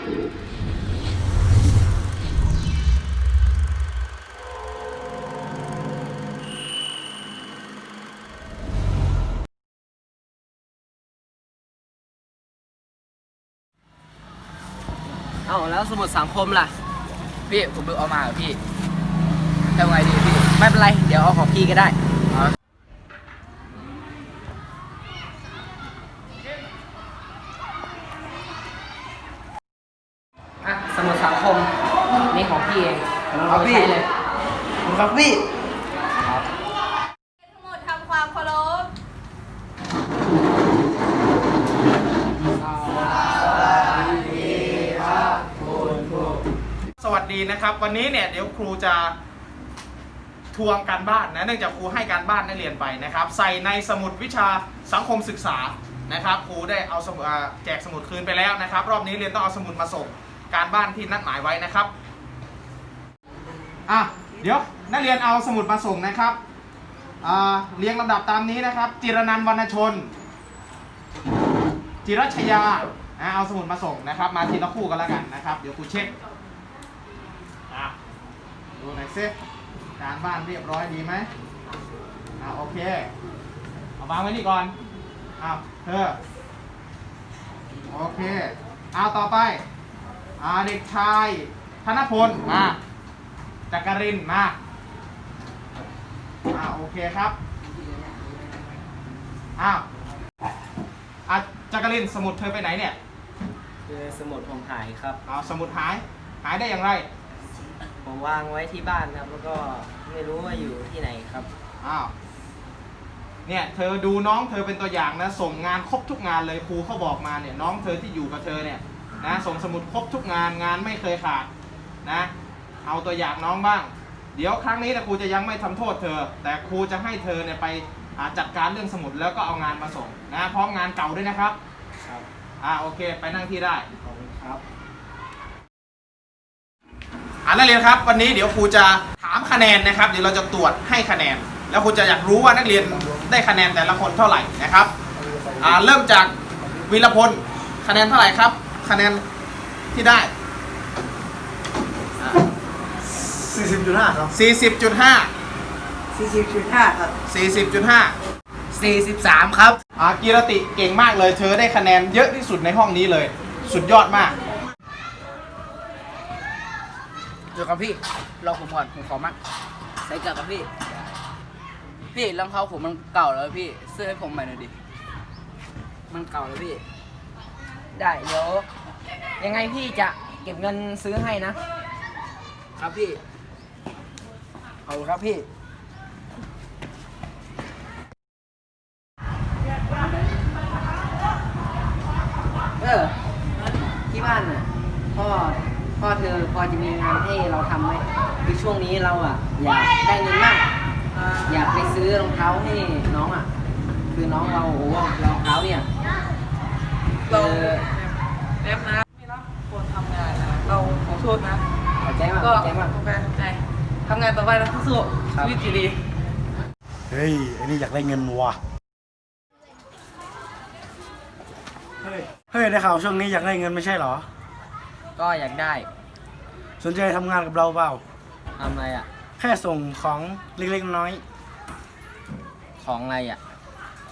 เอาแล้วสมุดสังคมล่ะ พี่ผมดูเอามาเหรอพี่ทำไงดีพี่ ไม่เป็นไร เดี๋ยวเอาของพี่ก็ได้ อะ สมุดสังคม นี่ของ พี่เองเอาพี่ใช้เลยครับพี่ ทั้งหมดทำความเคารพ สวัสดีนะครับ วันนี้เนี่ยเดี๋ยวครูจะทวงการบ้านนะเนื่องจากครูให้การบ้านนักเรียนไปนะครับ ใส่ในสมุดวิชาสังคมศึกษานะครับครูได้เอาสมุดอ่าแจกสมุดคืนไปแล้วนะครับ รอบนี้เรียนต้องเอาสมุดมาส่งการบ้านที่นัดหมายไว้นะครับ อะเดี๋ยวนักเรียนเอาสมุดมาส่งนะครับอ่าเรียงลำดับตามนี้นะครับ จิรนันท์วรรณชน จิรชยาอะเอาสมุดมาส่งนะครับ มาทีละคู่กันแล้วกันนะครับ เดี๋ยวครูเช็คอะดูหน่อยซิการบ้านเรียบร้อยดีไหมอ่าโอเค เอาวางไว้นี่ก่อนอ้าวเธอโอเคเอาต่อไปอ่าเด็กชายธนพลมา จักรินทร์มาอ่าโอเคครับอ้าวอะจักรินทร์สมุดเธอไปไหนเนี่ยคือสมุดผมหายครับเอาสมุดหาย หายได้อย่างไรผมวางไว้ที่บ้านครับ แล้วก็ไม่รู้ว่าอยู่ที่ไหนครับ อ้าวเนี่ยเธอดูน้องเธอเป็นตัวอย่างนะ ส่งงานครบทุกงานเลยครูเขาบอกมาเนี่ยน้องเธอที่อยู่กับเธอเนี่ยนะส่งสมุดครบทุกงานงานไม่เคยขาดนะ เอาตัวอย่างน้องบ้าง เดี๋ยวครั้งนี้นะครูจะยังไม่ทำโทษเธอ แต่ครูจะให้เธอเนี่ยไปอ่าจัดการเรื่องสมุดแล้วก็เอางานมาส่งนะพร้อมงานเก่าด้วยนะครับครับอ่าโอเคไปนั่งที่ได้ขอบคุณครับอ่านักเรียนครับ วันนี้เดี๋ยวครูจะถามคะแนนนะครับ เดี๋ยวเราจะตรวจให้คะแนน แล้วครูจะอยากรู้ว่านักเรียนได้คะแนนแต่ละคนเท่าไหร่นะครับอ่าเริ่มจากวีรพลคะแนนเท่าไหร่ครับ คะแนนที่ได้ 40.5ครับ40.5 40.5ครับ40.5 43 ครับอ่ากีรติเก่งมากเลย เธอได้คะแนนเยอะที่สุดในห้องนี้เลย สุดยอดมาก เดี๋ยวก่อนพี่รอผมก่อนผมขอมั่งใส่กลับกับพี่ พี่รองเท้าผมมันเก่าแล้วพี่ซื้อให้ผมใหม่หน่อยดิ มันเก่าแล้วพี่ ได้เดี๋ยวยังไงพี่จะเก็บเงินซื้อให้นะ ครับพี่ข อบคุณครับพี่เออที่บ้านน่ะพ่อพ่อเธอพอจะมีงานให้เราทำไหมคือช่วงนี้เราอะ อยากได้เงินมาก อยากไปซื้อรองเท้าให้น้องอะ คือน้องเราโอ้โหรองเท้าเนี่ยเราเออแป๊บนะไม่รับคนทำงานนะเราขอโทษนะขอบใจมากขก็อบใจมาก ทำงานทำใจ ทำงานต่อไปนะสู้ครับๆชีวิตดี เฮ้ยไอ้นี่อยากได้เงินว่ะเฮ้ยเฮ้ยได้ข่าวช่วงนี้อยากได้เงินไม่ใช่เหรอ ก็อยากได้สนใจทำงานกับเราเปล่า ทำอะไรอะ แค่ส่งของเล็กๆน้อยของอะไรอะ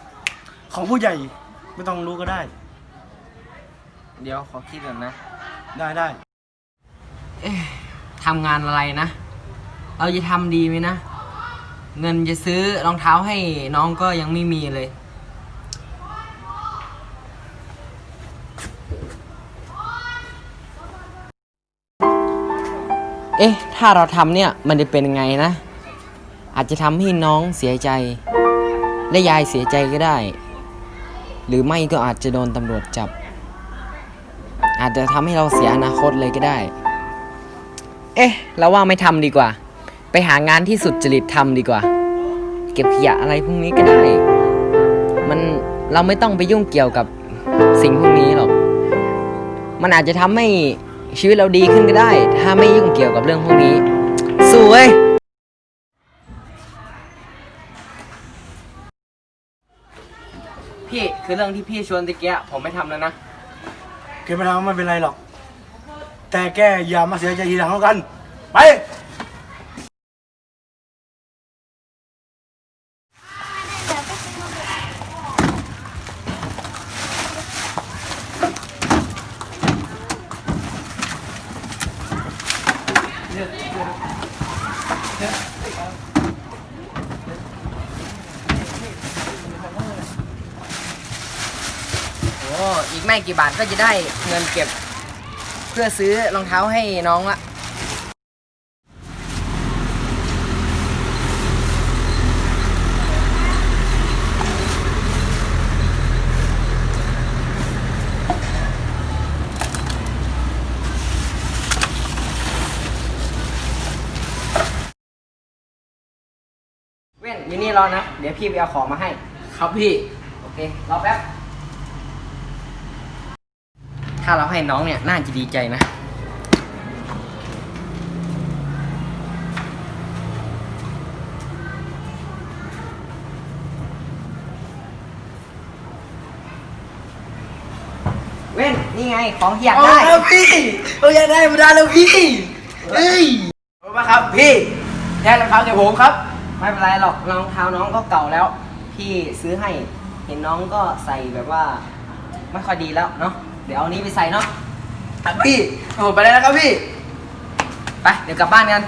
ๆของผู้ใหญ่ไม่ต้องรู้ก็ได้ เดี๋ยวขอคิดก่อนนะได้ได้ทำงานอะไรนะ เราจะทำดีไหมนะ เงินจะซื้อรองเท้าให้น้องก็ยังไม่มีเลย เอ๊ะ ถ้าเราทำเนี่ยมันจะเป็นยังไงนะ อาจจะทำให้น้องเสียใจ และยายเสียใจก็ได้ หรือไม่ก็อาจจะโดนตำรวจจับ อาจจะทำให้เราเสียอนาคตเลยก็ได้ เอ๊ะ เราว่าไม่ทำดีกว่า ไปหางานที่สุดจริตทำดีกว่า เก็บขยะอะไรพวกนี้ก็ได้ มันเราไม่ต้องไปยุ่งเกี่ยวกับสิ่งพวกนี้หรอก มันอาจจะทำให้ชีวิตเราดีขึ้นก็ได้ ถ้าไม่ยุ่งเกี่ยวกับเรื่องพวกนี้สู้เว้ยพี่คือเรื่องที่พี่ชวนตะเกียผมไม่ทำแล้วนะเก็บไปทำไม่เป็นไรหรอก แต่แกอย่ามาเสียใจทีหลังแล้วกัน ไป โอ้อีกไม่กี่บาทก็จะได้เงินเก็บ เพื่อซื้อรองเท้าให้น้องละ เว้นอยู่นี่รอนะ เดี๋ยวพี่ไปเอาของมาให้ ครับพี่ โอเค รอแป๊บ ถ้าเราให้น้องเนี่ย น่าจะดีใจนะ เว้น นี่ไง ของที่อยากได้ครับพี่เราอยากได้มาได้แล้วพี่ เฮ้ยเอามาครับพี่แทนรองเท้าแกผมครับ ไม่เป็นไรหรอกรองเท้าน้องก็เก่าแล้ว พี่ซื้อให้ เห็นน้องก็ใส่แบบว่า ไม่ค่อยดีแล้วเนาะ เดี๋ยวเอานี้ไปใส่เนาะครับพี่ผมไปแล้วนะครับพี่ ไป เดี๋ยวกลับบ้านกัน